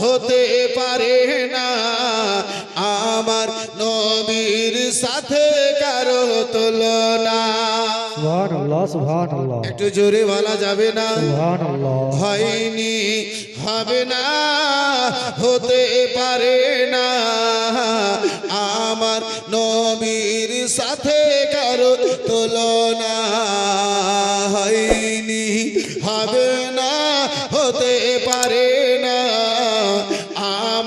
হতে পারে না। আমার নবীর সাথে কারও তুলনা। একটু জোরে বলা যাবে না? হয়নি হবে না হতে পারে না। আমার নবীর সাথে কারও তুলনা হয়নি হবে না হতে পারে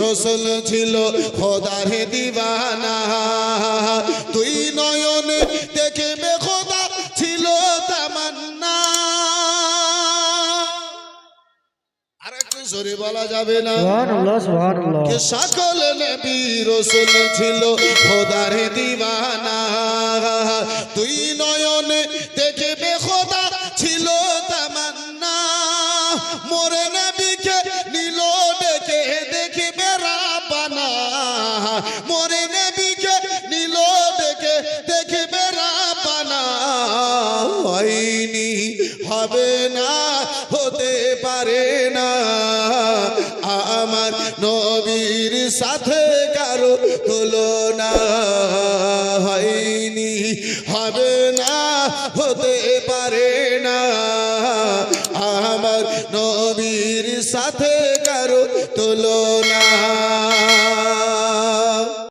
রসুল ছিল খোদার দিবানা। তুই নয়ন দেখবে খোদা ছিল তামান্না। আর একটু জোরে বলা যাবে না? সকল নবী রসুল ছিল খোদার দিবানা। তুই নয়ন দেখবে মোরে নবীকে নীল ডেকে, দেখবে রাবানা। হয়নি, হবে না, হতে পারে না। আমার নবীর সাথে কারও তুলনা। হয়নি, হবে না, হতে পারে না। আমার নবীর সাথে কারও তুলনা।